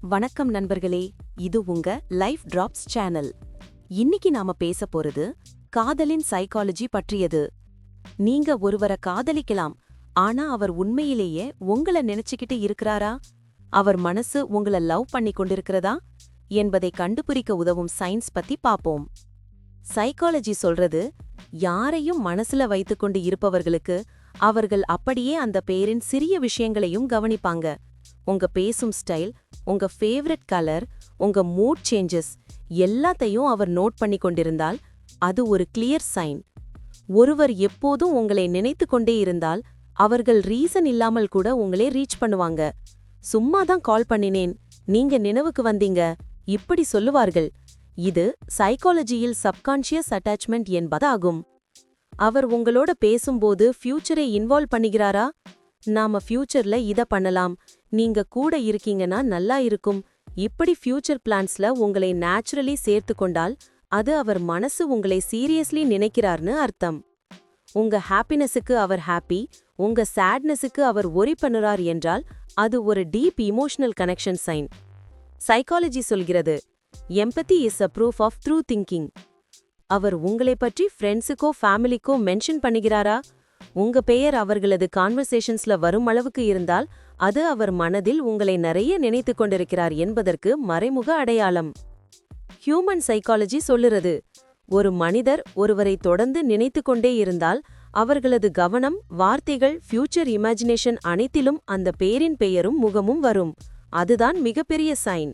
வணக்கம் நண்பர்களே இது உங்க லைஃப் டிராப்ஸ் சேனல் இன்னைக்கு நாம பேச போறது காதலின் சைக்காலஜி பற்றியது. நீங்க ஒருவரை காதலிக்கலாம் ஆனா அவர் உண்மையிலேயே உங்கள நினைச்சுக்கிட்டு இருக்கிறாரா? அவர் மனசு உங்கள லவ் பண்ணி கொண்டிருக்கிறதா? என்பதை கண்டுபிடிக்க உதவும் சயின்ஸ் பத்தி பாப்போம். சைக்காலஜி சொல்றது யாரையும் மனசுல வைத்துக்கொண்டு இருப்பவர்களுக்கு அவர்கள் அப்படியே அந்த பேரின் சிறிய விஷயங்களையும் கவனிப்பாங்க. உங்க பேசும் ஸ்டைல் உங்க ஃபேவரட் கலர் உங்க மூட் சேஞ்சஸ் எல்லாத்தையும் அவர் நோட் பண்ணி கொண்டிருந்தால் அது ஒரு கிளியர் சைன் ஒருவர் எப்போதும் உங்களை நினைத்து கொண்டே இருந்தால் அவர்கள் ரீசன் இல்லாமல் கூட உங்களே ரீச் பண்ணுவாங்க. சும்மா தான் கால் பண்ணினேன் நீங்க நினைவுக்கு வந்தீங்க இப்படி சொல்லுவார்கள். இது சைக்காலஜியில் சப்கான்ஷியஸ் அட்டாச்மெண்ட் என்பதாகும். அவர் உங்களோட பேசும்போது ஃபியூச்சரை இன்வால்வ் பண்ணுகிறாரா? நாம ஃபியூச்சர்ல இத பண்ணலாம். நீங்க கூட இருக்கீங்கன்னா நல்லா இருக்கும். இப்படி ஃபியூச்சர் பிளான்ஸ்ல உங்களை நேச்சுரலி சேர்த்து கொண்டால் அது அவர் மனசு உங்களை சீரியஸ்லி நினைக்கிறார்னு அர்த்தம். உங்க ஹாப்பினஸுக்கு அவர் ஹாப்பி உங்க சேட்னஸுக்கு அவர் ஒரி பண்ணுறார் என்றால் அது ஒரு deep emotional connection sign psychology சொல்கிறது empathy is a proof of true thinking அவர் உங்களை பற்றி ஃப்ரெண்ட்ஸுக்கோ ஃபேமிலிக்கோ மென்ஷன் பண்ணுகிறாரா? உங்க பெயர் அவர்களது கான்வர்சேஷன்ஸ்ல வரும் அளவுக்கு இருந்தால் அது அவர் மனதில் உங்களை நிறைய நினைத்து கொண்டிருக்கிறார் என்பதற்கு மறைமுக அடையாளம். ஹியூமன் சைக்காலஜி சொல்லுறது ஒரு மனிதர் ஒருவரை தொடர்ந்து நினைத்து கொண்டே இருந்தால் அவர்களது கவனம் வார்த்தைகள் ஃபியூச்சர் இமேஜினேஷன் அனைத்திலும் அந்த பேரின் பெயரும் முகமும் வரும். அதுதான் மிகப்பெரிய சைன்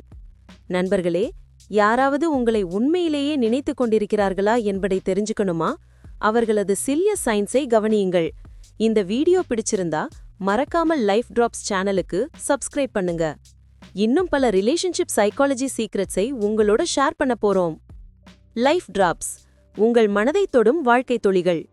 நண்பர்களே யாராவது உங்களை உண்மையிலேயே நினைத்து கொண்டிருக்கிறார்களா என்பதை தெரிஞ்சுக்கணுமா? அவர்களது சிறிய சயின்ஸை கவனியுங்கள். இந்த வீடியோ பிடிச்சிருந்தா மறக்காமல் லைஃப் டிராப்ஸ் சேனலுக்கு சப்ஸ்கிரைப் பண்ணுங்க. இன்னும் பல ரிலேஷன்ஷிப் சைக்காலஜி சீக்ரெட்ஸை உங்களோட ஷேர் பண்ண போறோம். லைஃப் டிராப்ஸ் உங்கள் மனதை தொடும் வாழ்க்கை தொழிகள்